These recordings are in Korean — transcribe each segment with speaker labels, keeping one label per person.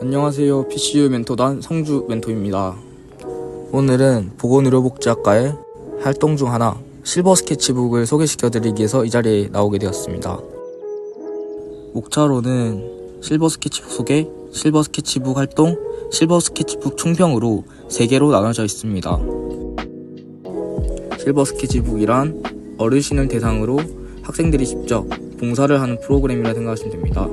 Speaker 1: 안녕하세요. PCU 멘토단 성주 멘토입니다. 오늘은 보건의료복지학과의 활동 중 하나 실버 스케치북을 소개시켜 드리기 위해서 이 자리에 나오게 되었습니다. 목차로는 실버 스케치북 소개, 실버 스케치북 활동, 실버 스케치북 총평으로 세 개로 나눠져 있습니다. 실버 스케치북이란 어르신을 대상으로 학생들이 직접 봉사를 하는 프로그램이라 생각하시면 됩니다.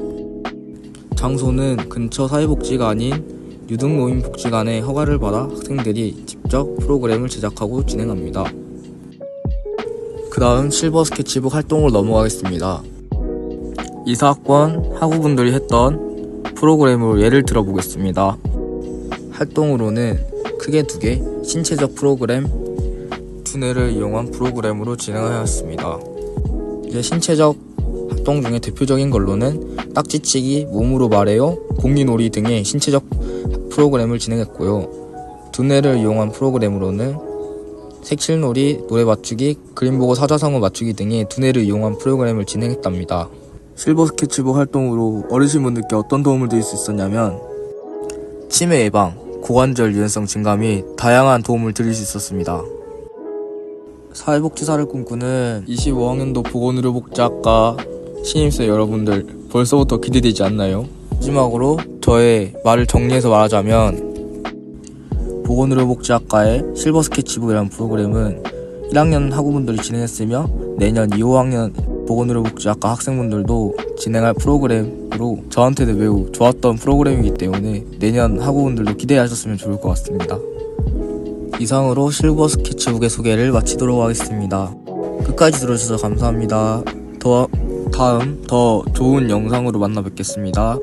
Speaker 1: 장소는 근처 사회복지가 아닌 유등노인복지관의 허가를 받아 학생들이 직접 프로그램을 제작하고 진행합니다. 그 다음 실버 스케치북 활동으로 넘어가겠습니다. 이사학번 학우분들이 했던 프로그램으로 예를 들어보겠습니다. 활동으로는 크게 두 개, 신체적 프로그램, 두뇌를 이용한 프로그램으로 진행하였습니다. 이제 신체적 활동 중에 대표적인 걸로는 딱지치기, 몸으로 말해요, 공기놀이 등의 신체적 프로그램을 진행했고요. 두뇌를 이용한 프로그램으로는 색칠놀이, 노래 맞추기, 그림 보고 사자성어 맞추기 등의 두뇌를 이용한 프로그램을 진행했답니다. 실버 스케치북 활동으로 어르신분들께 어떤 도움을 드릴 수 있었냐면 치매 예방, 고관절 유연성 증가 및 다양한 도움을 드릴 수 있었습니다. 사회복지사를 꿈꾸는 25학년도 보건의료복지학과 신입생 여러분들 벌써부터 기대되지 않나요? 마지막으로 저의 말을 정리해서 말하자면 보건의료복지학과의 실버 스케치북이라는 프로그램은 1학년 학우분들이 진행했으며 내년 2, 5학년 보건의료복지학과 학생분들도 진행할 프로그램으로 저한테도 매우 좋았던 프로그램이기 때문에 내년 학우분들도 기대하셨으면 좋을 것 같습니다. 이상으로 실버 스케치북의 소개를 마치도록 하겠습니다. 끝까지 들어주셔서 감사합니다. 더, 다음 더 좋은 영상으로 만나 뵙겠습니다.